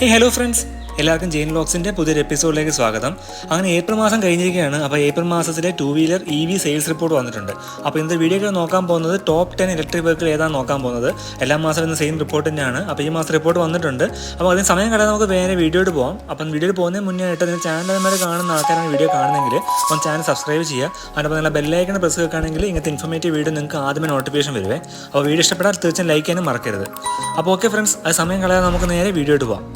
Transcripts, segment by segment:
ഹേ hello friends എല്ലാവർക്കും ജെയിൻ വ്ളോഗ്സിന്റെ പുതിയൊരു എപ്പിസോഡിലേക്ക് സ്വാഗതം. അങ്ങനെ ഏപ്രിൽ മാസം കഴിഞ്ഞിരിക്കുകയാണ്. അപ്പോൾ ഏപ്രിൽ മാസത്തിലെ two wheeler E V sales report വന്നിട്ടുണ്ട്. അപ്പോൾ ഇന്നത്തെ വീഡിയോകൾ നോക്കാൻ പോകുന്നത് ടോപ്പ് ടെൻ ഇലക്ട്രിക് വെഹിക്കിൾ ഏതാണ് നോക്കാൻ പോകുന്നത്. എല്ലാ മാസം ഇന്ന് സെയിം റിപ്പോർട്ട് തന്നെയാണ്. അപ്പോൾ ഈ മാസം റിപ്പോർട്ട് വന്നിട്ടുണ്ട്. അപ്പോൾ അതിന് സമയം കളയാതെ നമുക്ക് വേറെ വീഡിയോയിൽ പോകാം അപ്പം വീഡിയോയിൽ പോകുന്നതിന് മുന്നേ ആയിട്ട് നിങ്ങൾ ചാനൽ കാണുന്ന ആൾക്കാരാണ് വീഡിയോ കാണുന്നെങ്കിൽ ഒന്ന് ചാനൽ സബ്സ്ക്രൈബ് ചെയ്യുക. അതിനപ്പോൾ നിങ്ങളുടെ ബെല്ലൈക്കൺ പ്രസ് വെക്കുകയാണെങ്കിൽ ഇങ്ങനത്തെ ഇൻഫോർമേറ്റീവ് വീഡിയോ നിങ്ങൾക്ക് ആദ്യമേ നോട്ടിഫിക്കേഷൻ വരുവേ. അപ്പോൾ വീഡിയോ ഇഷ്ടപ്പെട്ടാൽ തീർച്ചയായും ലൈക്ക് ചെയ്യാനും മറക്കരുത്. അപ്പോൾ ഓക്കെ ഫ്രണ്ട്സ് അത് സമയം കളയാതെ നമുക്ക് നേരെ വീഡിയോ ഇട്ട് പോകാം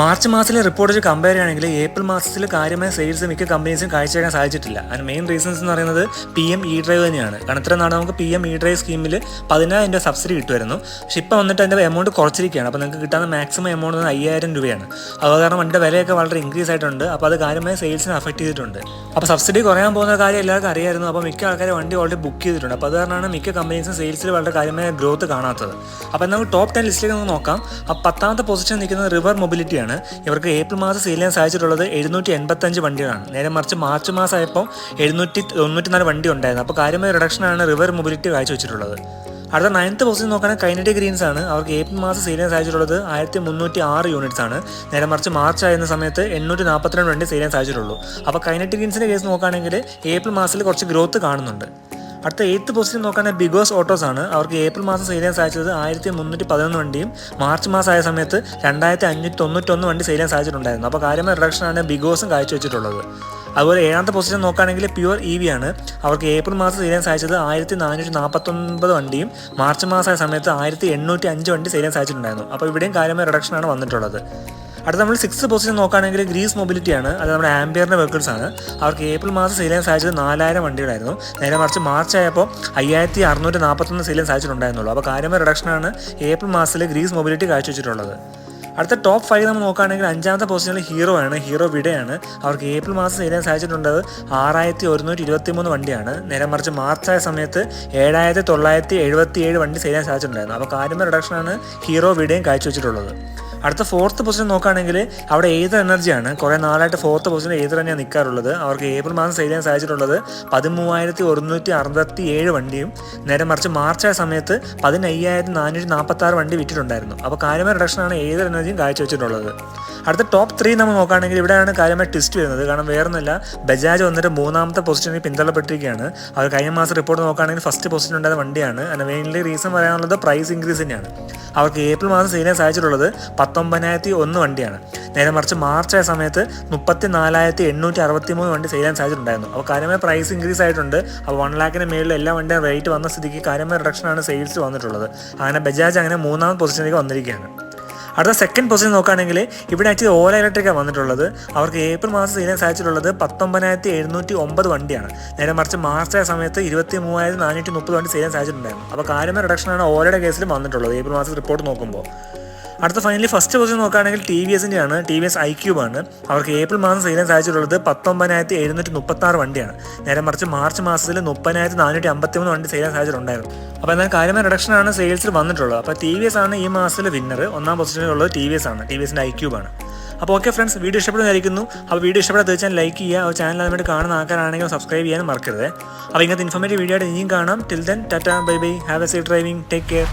മാർച്ച് മാസത്തിലെ റിപ്പോർട്ട് വെച്ച് കമ്പയർ ചെയ്യുകയാണെങ്കിൽ ഏപ്രിൽ മാസത്തിൽ കാര്യമായ സെയിൽസ് മിക്ക കമ്പനീസും കാഴ്ചവെക്കാൻ സാധിച്ചിട്ടില്ല. അതിന് മെയിൻ റീസൺസ് എന്ന് പറയുന്നത് പി എം ഇ ഡ്രൈവ് തന്നെയാണ്. കാരണം ഇത്ര നാളെ നമുക്ക് പി എം ഇ ഡ്രൈവ് സ്കീമിൽ പതിനായിരം രൂപ സബ്സിഡി കിട്ടുമായിരുന്നു. പക്ഷെ ഇപ്പോൾ വന്നിട്ട് അതിന്റെ എമൗണ്ട് കുറച്ചിരിക്കുകയാണ്. അപ്പോൾ നിങ്ങൾക്ക് കിട്ടാവുന്ന മാക്സിമം എമൗണ്ട് വന്നത് അയ്യായിരം രൂപയാണ്. അത് കാരണം വണ്ടിയുടെ വിലയൊക്കെ വളരെ ഇൻക്രീസ് ആയിട്ടുണ്ട്. അപ്പോൾ അത് കാര്യമായ സെയിൽസിനെ അഫക്റ്റ് ചെയ്തിട്ടുണ്ട്. അപ്പോൾ സബ്സിഡി കുറയാൻ പോകുന്ന കാര്യം എല്ലാവർക്കും അറിയായിരുന്നു. അപ്പോൾ മിക്ക ആൾക്കാർ വണ്ടി ഓൾറെഡി ബുക്ക് ചെയ്തിട്ടുണ്ട്. അപ്പോൾ അത് കാരണമാണ് മിക്ക കമ്പനീസും സെയിൽസിൽ വളരെ കാര്യമായ ഗ്രോത്ത് കാണാത്തത്. അപ്പോൾ നമുക്ക് ടോപ്പ് ടെൻ ലിസ്റ്റിലേക്ക് നമുക്ക് നോക്കാം. അപ്പോൾ പത്താമത്തെ പൊസിഷൻ നിൽക്കുന്നത് റിവർ മൊബിലിറ്റിയാണ് ഇവർക്ക് ഏപ്രിൽ മാസം സെയിൽ ചെയ്യാൻ സാധിച്ചിട്ടുള്ളത് എഴുന്നൂറ്റി എൺപത്തഞ്ച് വണ്ടികളാണ്. നേരെ മറിച്ച് മാർച്ച് മാസമായപ്പോൾ എഴുന്നൂറ്റി തൊണ്ണൂറ്റിനാല് വണ്ടി ഉണ്ടായിരുന്നു. അപ്പോൾ കാര്യമായ റിഡക്ഷനാണ് റിവർ മൊബിലിറ്റി കാഴ്ചവെച്ചിട്ടുള്ളത് അടുത്ത നയൻത്ത് പൊസിഷൻ നോക്കുകയാണെങ്കിൽ കൈനറ്റി ഗ്രീൻസ് ആണ്. അവർക്ക് ഏപ്രിൽ മാസം സെയിൽ ചെയ്യാൻ സാധിച്ചിട്ടുള്ളത് ആയിരത്തി മുന്നൂറ്റി ആറ് യൂണിറ്റ്സ് ആണ്. നേരെ മറിച്ച് മാർച്ച് ആയിരുന്ന സമയത്ത് എണ്ണൂറ്റി നാൽപ്പത്തിരണ്ട് വണ്ടി സെയിൽ ചെയ്യാൻ സാധിച്ചിട്ടുള്ളൂ. അപ്പോൾ കൈനറ്റി ഗ്രീൻസിന്റെ കേസ് നോക്കുകയാണെങ്കിൽ ഏപ്രിൽ മാസത്തിൽ കുറച്ച് ഗ്രോത്ത് കാണുന്നുണ്ട്. അടുത്ത എയ്ത്ത് പൊസിഷൻ നോക്കുകയാണെങ്കിൽ ബിഗോസ് ഓട്ടോസ് ആണ്. അവർക്ക് ഏപ്രിൽ മാസം സെയിൽ ചെയ്യാൻ സാധിച്ചത് ആയിരത്തി മുന്നൂറ്റി പതിനൊന്ന് വണ്ടിയും മാർച്ച് മാസം ആയ സമയത്ത് രണ്ടായിരത്തി അഞ്ഞൂറ്റി തൊണ്ണൂറ്റൊന്ന് വണ്ടി സെയിൽ ചെയ്യാൻ സാധിച്ചിട്ടുണ്ടായിരുന്നു. അപ്പോൾ കാര്യമായ റിഡക്ഷനാണ് ബിഗോസും കാഴ്ചവെച്ചിട്ടുള്ളത്. അതുപോലെ ഏഴാമത്തെ പൊസിഷൻ നോക്കുകയാണെങ്കിൽ പ്യുവർ ഇ വി ആണ്. അവർക്ക് ഏപ്രിൽ മാസം ചെയ്യാൻ സാധിച്ചത് ആയിരത്തി നാനൂറ്റി നാൽപ്പത്തൊൻപത് വണ്ടിയും മാർച്ച് മാസമായ സമയത്ത് ആയിരത്തി എണ്ണൂറ്റി അഞ്ച് വണ്ടി ചെയ്യാൻ സാധിച്ചിട്ടുണ്ടായിരുന്നു. അപ്പോൾ ഇവിടെയും കാര്യമായ റിഡക്ഷനാണ് വന്നിട്ടുള്ളത്. അടുത്ത നമ്മൾ സിക്സ് പൊസിഷൻ നോക്കുകയാണെങ്കിൽ ഗ്രീസ് മൊബിലിറ്റി ആണ്. അത് നമ്മുടെ ആംബിയറിന്റെ വെഹിക്കിൾസ് ആണ്. അവർക്ക് ഏപ്രിൽ മാസം സെയിൽ ചെയ്യാൻ സാധിച്ചത് നാലായിരം വണ്ടികളായിരുന്നു. നേരെ മറിച്ച് മാർച്ച് ആയപ്പോൾ അയ്യായിരത്തി അറുന്നൂറ്റി നാൽപ്പത്തൊന്ന് സെയിൽ സാധിച്ചിട്ടുണ്ടായിരുന്നുള്ളൂ. അപ്പോൾ കാര്യമായ റിഡക്ഷനാണ് ഏപ്രിൽ മാസത്തിൽ ഗ്രീസ് മൊബിലിറ്റി കാഴ്ചവെച്ചിട്ടുള്ളത്. അടുത്ത ടോപ്പ് ഫൈവ് നമ്മൾ നോക്കുകയാണെങ്കിൽ അഞ്ചാമത്തെ പൊസിഷനിൽ ഹീറോ ആണ്. ഹീറോ വിടയാണ്. അവർക്ക് ഏപ്രിൽ മാസം ചെയ്യാൻ സാധിച്ചിട്ടുണ്ടത് ആറായിരത്തി ഒരുന്നൂറ്റി ഇരുപത്തി മൂന്ന് വണ്ടിയാണ്. നേരെ മറിച്ച് മാർച്ച് ആയ സമയത്ത് ഏഴായിരത്തി തൊള്ളായിരത്തി എഴുപത്തി ഏഴ് വണ്ടി ചെയ്യാൻ സാധിച്ചിട്ടുണ്ടായിരുന്നു. അപ്പോൾ കാര്യമായ റിഡക്ഷനാണ് ഹീറോ വിടയും കാഴ്ചവെച്ചിട്ടുള്ളത്. അടുത്ത ഫോർത്ത് പൊസിഷൻ നോക്കുകയാണെങ്കിൽ അവിടെ ഏത് എനർജിയാണ് കുറേ നാളായിട്ട് ഫോർത്ത് പൊസിഷൻ ഏത് തന്നെയാണ് നിൽക്കാറുള്ളത് അവർക്ക് ഏപ്രിൽ മാസം സെയിൽ ചെയ്യാൻ സാധിച്ചിട്ടുള്ളത് പതിമൂവായിരത്തി ഒരുന്നൂറ്റി അറുപത്തി ഏഴ് വണ്ടിയും നേരെ മറിച്ച് മാർച്ച് ആയ സമയത്ത് പതിനയ്യായിരത്തി നാനൂറ്റി നാൽപ്പത്തി ആറ് വണ്ടി വിറ്റിട്ടുണ്ടായിരുന്നു. അപ്പോൾ കാര്യമായ റിഡക്ഷനാണ് ഏത് എനർജിയും കാഴ്ചവെച്ചിട്ടുള്ളത് അടുത്ത ടോപ്പ് ത്രീ നമ്മൾ നോക്കുകയാണെങ്കിൽ ഇവിടെയാണ് കാര്യമായ ട്വിസ്റ്റ് വരുന്നത്. കാരണം വേറൊന്നുമില്ല. ബജാജ് വന്നിട്ട് മൂന്നാമത്തെ പൊസിഷനിൽ പിന്തള്ളപ്പെട്ടിരിക്കുകയാണ്. അവർ കഴിഞ്ഞ മാസം റിപ്പോർട്ട് നോക്കുകയാണെങ്കിൽ ഫസ്റ്റ് പൊസിഷൻ ഉണ്ടായ വണ്ടിയാണ്. അതിന് മെയിൻലി റീസൺ പറയാനുള്ളത് പ്രൈസ് ഇൻക്രീസ് തന്നെയാണ്. അവർക്ക് ഏപ്രിൽ മാസം സെയിൽ ചെയ്യാൻ സാധിച്ചിട്ടുള്ളത് പത്തൊമ്പതിനായിരത്തി ഒന്ന് വണ്ടിയാണ്. നേരെ മറിച്ച് മാർച്ച് ആയ സമയത്ത് മുപ്പത്തി നാലായിരത്തി എണ്ണൂറ്റി അറുപത്തി മൂന്ന് വണ്ടി ചെയ്യാൻ സാധിച്ചിട്ടുണ്ടായിരുന്നു. അപ്പോൾ കാര്യമായ പ്രൈസ് ഇൻക്രീസ് ആയിട്ടുണ്ട്. അപ്പോൾ വൺ ലാഖിന് മേളിൽ എല്ലാ വണ്ടിയും റേറ്റ് വന്ന സ്ഥിതിക്ക് കാര്യമായ റിഡക്ഷനാണ് സെയിൽസ് വന്നിട്ടുള്ളത്. അങ്ങനെ ബജാജ് അങ്ങനെ മൂന്നാമത് പൊസിഷനിലേക്ക് വന്നിരിക്കുകയാണ്. അടുത്ത സെക്കൻഡ് പൊസിഷൻ നോക്കുകയാണെങ്കിൽ ഇവിടെ ആക്ച്വലി ഓല ഇലക്ട്രിക്കാണ് വന്നിട്ടുള്ളത്. അവർക്ക് ഏപ്രിൽ മാസം ചെയ്യാൻ സാധിച്ചിട്ടുള്ളത് പത്തൊമ്പതിനായിരത്തി എഴുന്നൂറ്റി ഒമ്പത് വണ്ടിയാണ്. നേരെ മറിച്ച് മാർച്ച് ആയ സമയത്ത് ഇരുപത്തി മൂവായിരത്തി നാനൂറ്റി മുപ്പത് വണ്ടി ചെയ്യാൻ സാധിച്ചിട്ടുണ്ടായിരുന്നു. അപ്പോൾ കാര്യമായ റിഡക്ഷനാണ് ഓലയുടെ കേസിൽ വന്നിട്ടുള്ളത്. ഏപ്രിൽ മാസം റിപ്പോർട്ട് നോക്കുമ്പോൾ. അടുത്ത ഫൈനലി ഫസ്റ്റ് പൊസിഷൻ നോക്കുകയാണെങ്കിൽ ടി വി എസിന്റെ ആണ് T V S i Qube ആണ് അവർക്ക് ഏപ്രിൽ മാസം സെയിൽ അയച്ചിട്ടുള്ളത് പത്തൊമ്പതിനായിരത്തി എഴുന്നൂറ്റി മുപ്പത്തി ആറ് വണ്ടിയാണ്. നേരെ മറിച്ച് മാർച്ച് മാസത്തിൽ മുപ്പതിനായിരത്തി നാനൂറ്റി അമ്പത്തി മൂന്ന് വണ്ടി സെയിൽ അയച്ചിട്ടുണ്ടായിരുന്നു. അപ്പോൾ എന്നാൽ കാര്യമായ റിഡക്ഷനാണ് സെയിൽസിൽ വന്നിട്ടുള്ളത്. അപ്പോൾ ടി വി എസ് ആണ് ഈ മാസത്തിലെ വിന്നർ ഒന്നാം പൊസിഷനിലുള്ളത് ടി വി എസ് ആണ് ടി വി എസിന്റെ ഐ ക്യൂബ് ആണ് അപ്പോൾ ഓക്കെ ഫ്രണ്ട്സ് വീഡിയോ ഇഷ്ടപ്പെടുന്നതായിരിക്കുന്നു അപ്പോൾ വീഡിയോ ഇഷ്ടപ്പെടാൻ തീർച്ചയായും ലൈക്ക് ചെയ്യുക. ആ ചാനൽ അതിനായിട്ട് കാണുന്ന ആൾക്കാരാണെങ്കിൽ സബ്സ്ക്രൈബ് ചെയ്യാനും മറക്കരുത്. അപ്പോൾ ഇങ്ങനത്തെ ഇൻഫോർമേറ്റീവ് വീഡിയോ ആയിട്ട് ഇനിയും കാണാം. Till then Tata bye bye have a safe driving take care